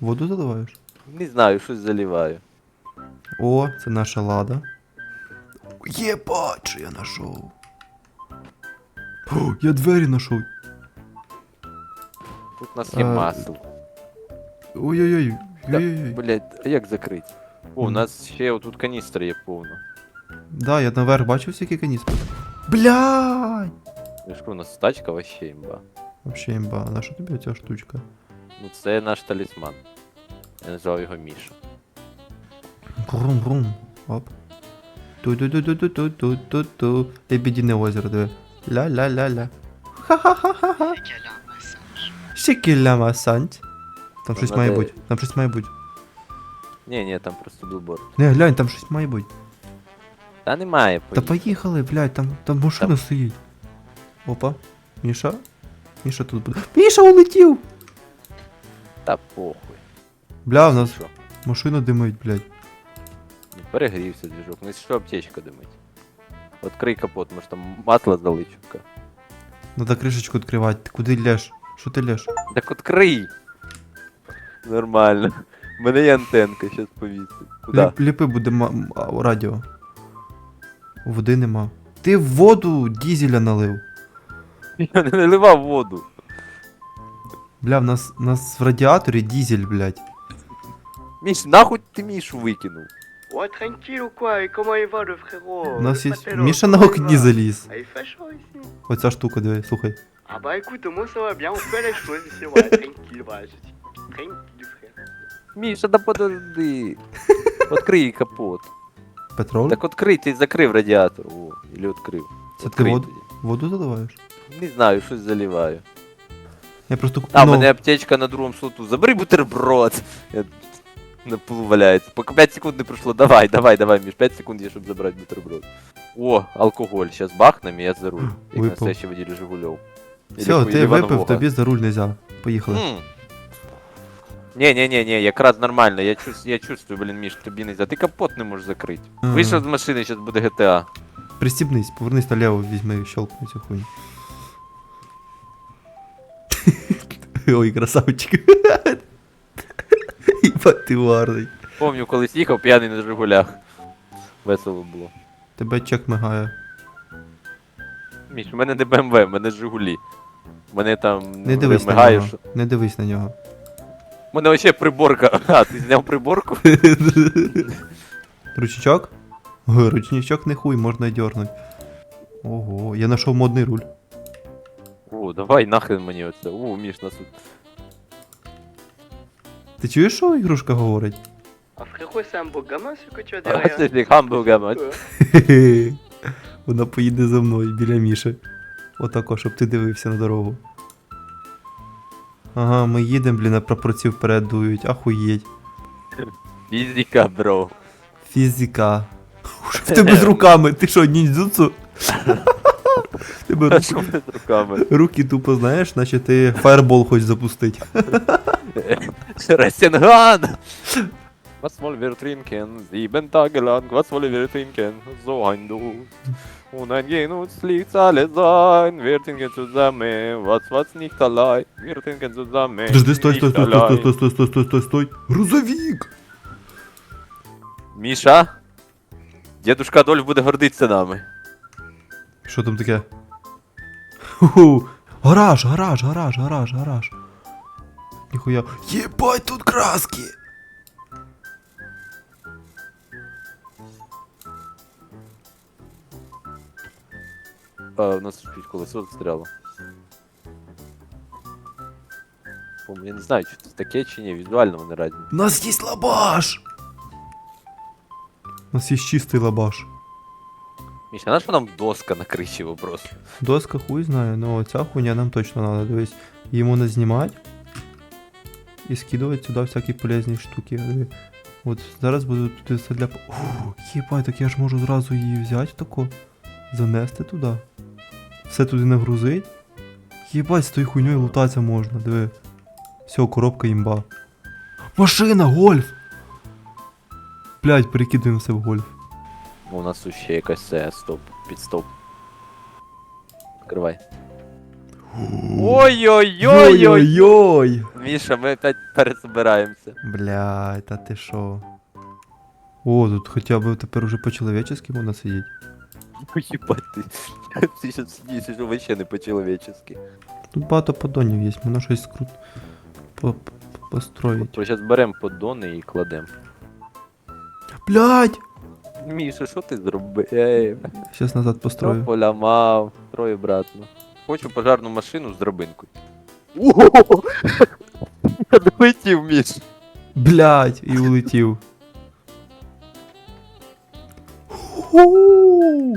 Воду заливаєш? Не знаю, щось заливаю. О, це наша лада. Що я знайшов. О, я двері знайшов. Тут у нас є А, масло. Ой-ой-ой. Та, Ой-ой-ой. Блять, а як закрити? О, у Мгм. нас ще отут каністра є повно. Да, я наверх бачив всякі каністри. Блядь! Я ж кажу, у нас тачка вообще імба. Вообще імба, на що тобі ця штучка? Ну це наш талісман. Я назвав його Міша. Брум-брум. Оп. Ту-ту-ту-ту-ту-ту-ту. Лебедине озеро, диви. Ля-ля-ля-ля. Ха-ха-ха-ха. Шекіля масант. Там щось має бути. Там щось має бути. Ні, ні, там просто білборд. Не, глянь, там щось має бути. Та немає, Та поїхали. поїхали, блядь, там, там машина стоїть. Опа. Міша? Міша тут буде. Міша улетів! Та похуй. Бля, у нас Що? машина димить, блядь. Ну, Перегрівся двіжок. Ну що аптечка димить. Открий капот, може там масло залить чутка. Надо кришечку відкривати. Ти куди лєш? Що ти лєш? Так открий! Нормально. У мене є антенка, щас повісить. Куда? Ліп, ліпи буде ма- м- а, радіо. Води нема. Ти в воду дізеля налив. Я не наливав воду. Бля, в нас, в нас в радіаторі дізель, блядь. Міш, нахуй ти Мішу викинув? Ouais, tranquille ou quoi Et comment il va le frérot У нас є. Міша на окні заліз. Ah, il fait chaud ici. Оця штука, диви, слухай. Ah bah écoute, moi ça va bien, on fait les choses ici, ouais, tranquille, voilà, je suis tranquille frère. Міша, да подожди. Открий капот. Петрол? Так открий, ти закрив радіатор. О, или відкрив. Це ти воду, тоді. воду заливаєш? Не знаю, щось заливаю. Я просто куплю. А, в мене аптечка на другому слоту. Забери бутерброд. Я на полу валяється. Поки 5 секунд не пройшло. Давай, давай, давай, Міш, 5 секунд є, щоб забрати бутерброд. О, алкоголь. Сейчас бахнем, і я за руль. Як на настоящий водитель Жигульов. Все, ти випив, тобі за руль нельзя. Поїхали. Не, не, не, не, якраз нормально. Я, чувс- я чувствую, блін, Міш, тобі нельзя. Ти капот не можеш закрити. Вийшов з машини, зараз буде GTA. Пристібнись, повернись наліво, візьми щелкни цю хуйню. Ой, красавчик. Іба ти варний. Помню, колись їхав п'яний на Жигулях. Весело було. Тебе чек мигає. Міш, у мене не БМВ, у мене Жигулі. У мене там Не дивись на мигає, нього. що- Не дивись на нього. У мене вообще приборка. А, ти зняв приборку? Ручничок? Ой, Ручничок не хуй, можна й дернуть. Ого, я знайшов модний руль. О, давай нахрен мені оце. О, Міш, нас тут. Ти чуєш, що ігрушка говорить? Ah frérot, c'est un beau gamin ce que tu as А derrière. це ж гамбурга, мать. Ouais. Хе-хе. Вона поїде за мною біля Міші. Отако, щоб ти дивився на дорогу. Ага, ми їдемо, блін, а прапорці вперед дують, ахуєть. Фізика, бро. Фізика. В тебе з руками, ти що, ніндзюцу? Тебе руки, руками? руки тупо, знаєш, наче ти фаербол хочеш запустити. Ресенган! Was wollen wir trinken? Sieben Tage lang, was wollen wir trinken? So ein Duft. Und ein liegt alles ein. Wir trinken zusammen, was, was nicht allein. Wir trinken zusammen. Подожди, стой, стой, стой, стой, стой, стой, стой, стой, стой, стой. Грузовік! Міша? Дедушка Адольф буде гордитися нами. Що там таке? Ху-ху. Гараж, гараж, гараж, гараж, гараж. Ніхуя. Єбать, тут краски! А, у нас чуть колесо застряло. Я не знаю, чи це таке чи ні, візуально вони разні. У нас є лабаш! У нас є чистий лабаш. Міша, а що нам доска на криші вопрос? Доска хуй знає, но ця хуйня нам точно надо. Дивись, йому не знімати і скидувати сюди всякі полезні штуки. От зараз буду все для. Ух, єбать, так я ж можу зразу її взяти тако, занести туди. Все туди нагрузить. Єбать, з тою хуйньою лутатися можна, диви. Все, коробка імба. Машина, гольф! Блять, перекидуємо все в гольф. У нас тут ще якась це, стоп, підстоп. Відкривай. Ой-ой-ой-ой! Ой-ой-ой! Міша, ми опять перезбираємося. Блядь, та ти шо? О, тут хоча б тепер уже по-человечески можна сидіти. Ебать ти. Ти щас сидиш, що вообще не по-человечески. Тут багато поддонів є, можна щось скрут... по- по- построїть. Зараз беремо поддони і кладемо. Блядь! Міша, що ти зробив? Сейчас назад Що построю. поламав? Строю обратно. Хочу пожарну машину з драбинкою. Я долетів, Міш. Блядь, і улетів. Ху!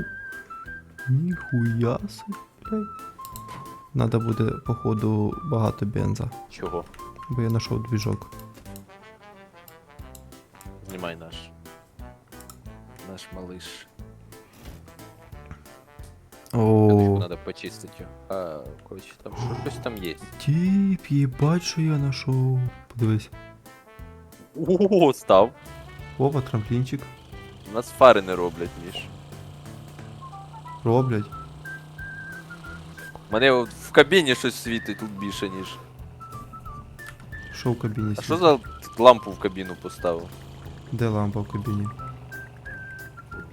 Ніхуя собі, блядь. Надо буде, походу, багато бенза. Чого? Бо я знайшов двіжок. Знімай наш. Наш малыш. О, Надо почистити його. А, коротше, там що- щось там є. тіп, їбать, що я знайшов. Подивись. О, став. Опа, трамплінчик. У нас фари не роблять, Міш. Роблять. Мене от в кабіні щось світить тут більше, ніж. Що в кабіні? А що світить? за лампу в кабіну поставив? Де лампа в кабіні?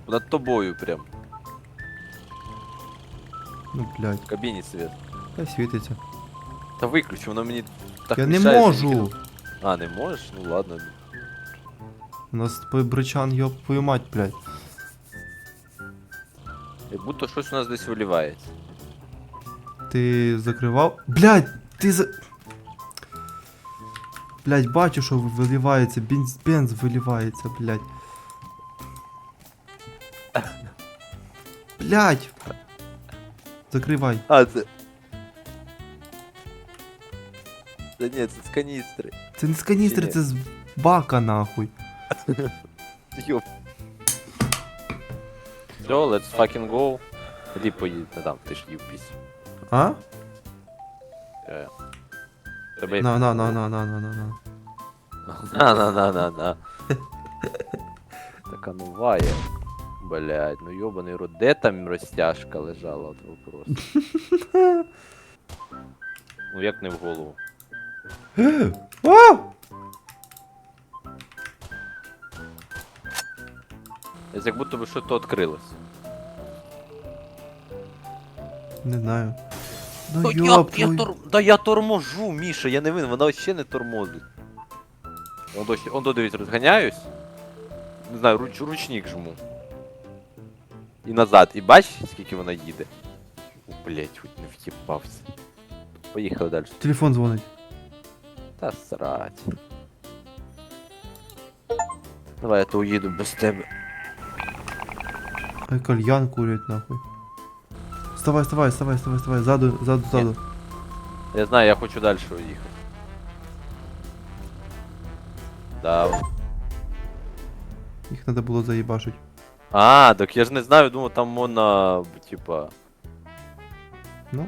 Над тобою прям. Ну, блядь, В кабіні світ. хай світиться. Та виключи, воно мені так я не мішає, що можу! А, не можеш? Ну ладно. У нас твій бричан, ёб твою мать, блядь. Як будто щось у нас десь вилівається. Ти закривав. Блядь, ти за. Блядь, бачу, що виливається, бенз, бенз виливається, блядь. Блядь. Закривай. А, це. Та ні, це з каністри. Це не з каністри, ні? це з бака нахуй. Йоп. Все, let's fucking go. Іди поїдь, та там, ти ж їв пісню. А? Е. Тебе На, на, на, на, на, на, на, на. На на на на на. Така нова є. Блять, ну йобаний рот. Де там розтяжка лежала от вопрос. ну як не в голову. А! Ось Як будто би щось то відкрилось. Не знаю. Ну Та ёб я, я тор... Да я торможу, Міша, я не винен, вона ще не тормозить. Он досі, он дивись, розганяюсь. Не знаю, руч, ручник жму. І назад. І бач, скільки вона їде. О, Блять, хоч не втіпався. Поїхали далі. Телефон дзвонить. Та срать. Давай я то уїду без тебе. Ай, кальян курять нахуй. Вставай, вставай, вставай, вставай, вставай. Ззаду, ззаду, ззаду. Я знаю, я хочу далі уїхати. Да. Їх треба було заїбашить. А, так я ж не знаю, думав, там можна, типа. Ну,